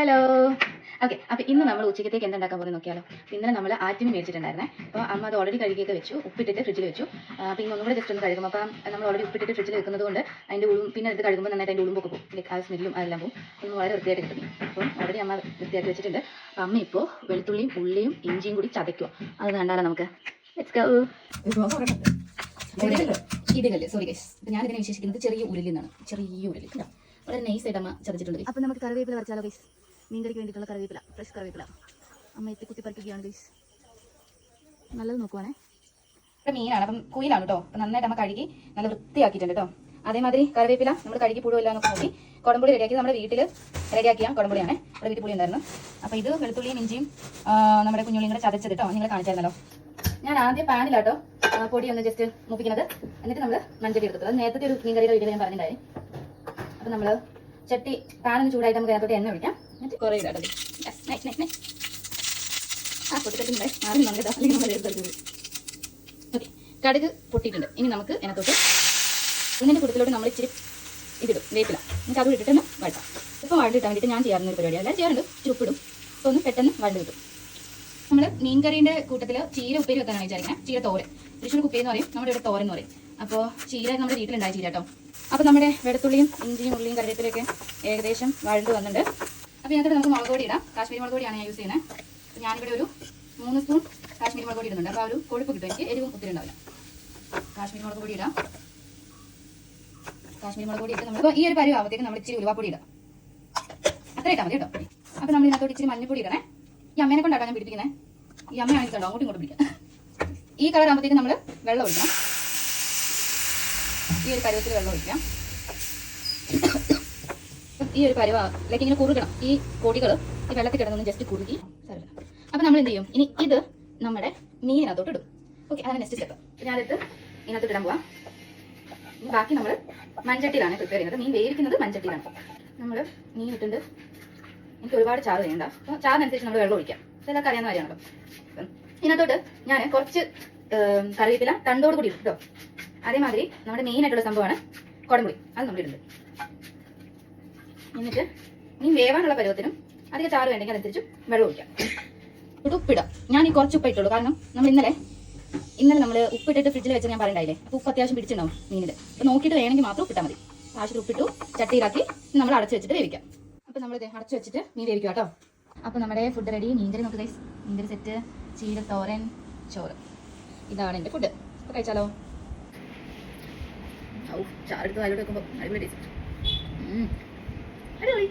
Hello okay അപ്പോൾ ഇന്ന് നമ്മൾ ഉച്ചക്കത്തേക്ക് എന്തുണ്ടാക്കാൻ പോകുന്നത് നോക്കിയാലോ? ഇന്നലെ നമ്മൾ ആറ്റിന് മേടിച്ചിട്ടുണ്ടായിരുന്നേ. അപ്പോൾ അമ്മ അത് ഓൾറെഡി കഴുകിയൊക്കെ വെച്ചു ഉപ്പിട്ടിട്ട് ഫ്രിഡ്ജിൽ വെച്ചു. അപ്പോൾ ഇന്ന് ഒന്നുകൂടെ ജസ്റ്റ് ഒന്ന് കഴുകും. അപ്പം നമ്മൾ ഓൾറെഡി ഉപ്പിട്ടിട്ട് ഫ്രിഡ്ജിൽ വെക്കുന്നത് കൊണ്ട് അതിന്റെ ഉളും പിന്നെ അത് കഴുകുമ്പോൾ നന്നായിട്ട് അതിന്റെ ഉളുമ്പൊക്കെ പോകും. ലൈക്ക് ആ സ്മെല്ലും അതെല്ലാം പോകും. ഒന്ന് വളരെ വൃത്തിയായിട്ട് കിട്ടും. അപ്പം ഓൾറെഡി അമ്മ വൃത്തിയാക്കി വെച്ചിട്ടുണ്ട്. അപ്പൊ അമ്മ ഇപ്പോ വെളുത്തുള്ളിയും ഉള്ളിയും ഇഞ്ചിയും കൂടി ചതയ്ക്കുക അത് കണ്ടാലോ നമുക്ക്? ഇടുകല്ലേ സോറി ഗൈസ് ഞാൻ ഇതിനെ വിശേഷിക്കുന്നത് ചെറിയ ഉരുളിൽ നിന്നാണ് ചെറിയ ഉരുളി കണ്ടോ? വളരെ നൈസ് ആയിട്ട് അമ്മ ചതച്ചിട്ടുണ്ട് അപ്പോൾ നമുക്ക് കറിവേപ്പില വരച്ചാലോ ഗൈസ് മീൻകറിക്ക് വേണ്ടിയിട്ടുള്ള കറിവേപ്പില ഫ്രഷ് കറിവേപ്പില. അമ്മ എത്തി കുത്തി പറിക്കുകയാണ് ഗൈസ് നല്ലത് നോക്കുവാണേ. ഇപ്പൊ മീനാണ് അപ്പം കുയിലാണ് കേട്ടോ നന്നായിട്ട് അമ്മ കഴുകി നല്ല വൃത്തിയാക്കിയിട്ടുണ്ട് കേട്ടോ അതേമാതിരി കറിവേപ്പില നമ്മൾ കഴുകി പുഴുവെല്ലാം എന്നൊക്കെ നോക്കി കുടംപുളി റെഡിയാക്കി നമ്മുടെ വീട്ടിൽ റെഡിയാക്കിയ കുടംപുളിയാണ്. നമ്മുടെ വീട്ടിൽ പുളി ഉണ്ടായിരുന്നു. അപ്പോൾ ഇത് വെളുത്തുള്ളിയും ഇഞ്ചിയും നമ്മുടെ കുഞ്ഞുള്ളിയും കൂടെ ചതച്ചത് കേട്ടോ നിങ്ങൾ കാണിച്ചായിരുന്നല്ലോ. ഞാൻ ആദ്യം പാനിലാട്ടോ പൊടി ഒന്ന് ജസ്റ്റ് മുപ്പിക്കുന്നത്. എന്നിട്ട് നമ്മൾ മഞ്ചടി എടുത്തത് നേരത്തെ ഒരു മീൻ കറിയുടെ വീഡിയോ ഞാൻ പറഞ്ഞിട്ടുണ്ടായി. അപ്പൊ നമ്മൾ ചട്ടി പാനൊന്ന് ചൂടായിട്ട് നമുക്ക് അതിനകത്തോട്ട് എണ്ണ ഒഴിക്കാം. കുറേ. ആ കടുക് പൊട്ടിയിട്ടുണ്ട്. ഇനി നമുക്ക് അതിനകത്തോട്ട് ഇതിന്റെ കൂട്ടത്തിലോട്ട് നമ്മൾ ഇച്ചിരി ഇതിടും. വേപ്പില. എനിക്ക് അത് ഇട്ടിട്ട് വഴട്ടാം ഇപ്പോൾ വഴട്ടിട്ടാൻ വേണ്ടിയിട്ട് ഞാൻ ചെയ്യാറുന്ന ഒരു പരിപാടിയാണ് എല്ലാവരും ചെയ്യാറുണ്ട്. ചുപ്പിടും അപ്പോൾ ഒന്ന് പെട്ടെന്ന് വഴണ്ട് കിട്ടും. നമ്മൾ മീൻകറീന്റെ കൂട്ടത്തിൽ ചീര ഉപ്പേരി വെക്കാനാണ് വിചാരിക്കുന്നത് ചീര തോരൻ. തൃശ്ശൂർ ഉപ്പേരി എന്ന് പറയും. നമ്മുടെ ഇവിടെ തോരൻ എന്ന് പറയും. അപ്പോൾ ചീര നമ്മുടെ വീട്ടിലുണ്ടായ ചീര കേട്ടോ. അപ്പോൾ നമ്മുടെ വെളുത്തുള്ളിയും ഇഞ്ചിയും ഉള്ളിയും കറിവേപ്പിലൊക്കെ ഏകദേശം വഴണ്ട് വന്നിട്ടുണ്ട്. അപ്പോൾ ഇതിനകത്ത് നമുക്ക് മുളക് പൊടി ഇടാം. കാശ്മീരി മുളക് പൊടിയാണ് ഞാൻ യൂസ് ചെയ്യുന്നത് ഞാനിവിടെ ഒരു മൂന്ന് സ്പൂൺ കാശ്മീരി മുളക് പൊടി ഇടുന്നുണ്ട്. അപ്പോൾ ആ ഒരു കൊഴുപ്പ് കിട്ടും എനിക്ക് എരിവും ഒത്തിരി ഉണ്ടാവില്ല. കാശ്മീരി മുളക് പൊടി ഇടാം. കാശ്മീരി മുളക് പൊടി ഇട്ട് നമ്മൾ ഈ ഒരു പരുവ് ആവത്തേക്ക് നമ്മൾ ഇച്ചിരി ഉലുവാപ്പൊടി ഇടാം. അത്ര ഇട്ടാൽ മതി കേട്ടോ. അപ്പോൾ നമ്മൾ ഇതിനകത്തോട്ട് ഇച്ചിരി മഞ്ഞപ്പൊടി ഇടണേ. ഈ അമ്മേനെ കൊണ്ടാണ് ഞാൻ പിടിപ്പിക്കുന്നത് ഈ അമ്മയാണ് കണ്ടോ? അങ്ങോട്ടും ഇങ്ങോട്ടും പിടിക്കാം. ഈ കളർ ആകുമ്പോഴത്തേക്ക് നമ്മൾ വെള്ളം ഒഴിക്കണം. ഈ ഒരു പരുവത്തിൽ വെള്ളം ഒഴിക്കാം. ഈ ഒരു പരുവ ലൈക്ക് ഇങ്ങനെ കുറുകണം. ഈ കൊടികൾ ഈ വെള്ളത്തിൽ കിടന്നൊന്ന് ജസ്റ്റ് കുറുകി അപ്പം നമ്മൾ എന്ത് ചെയ്യും? ഇനി ഇത് നമ്മുടെ മീനിനകത്തോട്ട് ഇടും. ഓക്കെ അതാണ് നെക്സ്റ്റ് സ്റ്റെപ്പ് ഞാനിത് ഇതിനകത്തോട്ട് ഇടാൻ പോവാം. ബാക്കി നമ്മൾ മൺചട്ടിയിലാണ് പ്രിപ്പയർ ചെയ്യുന്നത്. മീൻ വേവിക്കുന്നത് മൺചട്ടിയിലാണ്. നമ്മൾ മീൻ ഇട്ടുണ്ട് എനിക്ക് ഒരുപാട് ചാറ് വേണ്ട. അപ്പോൾ ചാറിനനുസരിച്ച് നമ്മൾ വെള്ളം ഒഴിക്കാം. ഇതെല്ലാം അറിയാവുന്ന കാര്യമാണല്ലോ ഇതിനകത്തോട്ട് ഞാൻ കുറച്ച് കറിവേപ്പില തണ്ടോട് കൂടി ഇട്ടു അതേമാതിരി നമ്മുടെ മെയിൻ ആയിട്ടുള്ള സംഭവമാണ് കുടംപുളി. അത് നമ്മൾ ഇടുന്നത് എന്നിട്ട് ഇനി വേവാനുള്ള പരുവത്തിനും അധികം ചാറ് വേണ്ടെങ്കിൽ അതനുസരിച്ച് വെള്ളം ഒഴിക്കാം. ഉപ്പിടാം. ഞാൻ ഈ കുറച്ച് ഉപ്പിട്ടുള്ളൂ കാരണം നമ്മൾ ഇന്നലെ ഇന്നലെ നമ്മൾ ഉപ്പിട്ടിട്ട് ഫ്രിഡ്ജിൽ വെച്ച് ഞാൻ പറയണ്ടായില്ലേ? അപ്പോൾ ഉപ്പ് അത്യാവശ്യം പിടിച്ചിട്ടുണ്ടാവും മീനിൽ അപ്പോൾ നോക്കിയിട്ട് വേണമെങ്കിൽ മാത്രം ഉപ്പിട്ടാൽ മതി. ആവശ്യത്തിൽ ഉപ്പിട്ടു ചട്ടിയിലാക്കി നമ്മൾ അടച്ചു വെച്ചിട്ട് വേവിക്കാം. അപ്പോൾ നമ്മൾ അടച്ചു വെച്ചിട്ട് മീൻ വേവിക്കാം കേട്ടോ. അപ്പോൾ നമ്മുടെ ഫുഡ് റെഡി മീൻകറി നോക്ക് ഗൈസ് മീൻകറി സെറ്റ് ചീര തോരൻ ചോറ്. ഇതാണ് എന്റെ ഫുഡ് അപ്പോൾ കഴിച്ചാലോ? ചാറെടുത്ത് വായിലോട്ട് വെക്കുമ്പോൾ അടിപൊളി ടേസ്റ്റ് അടിപൊളി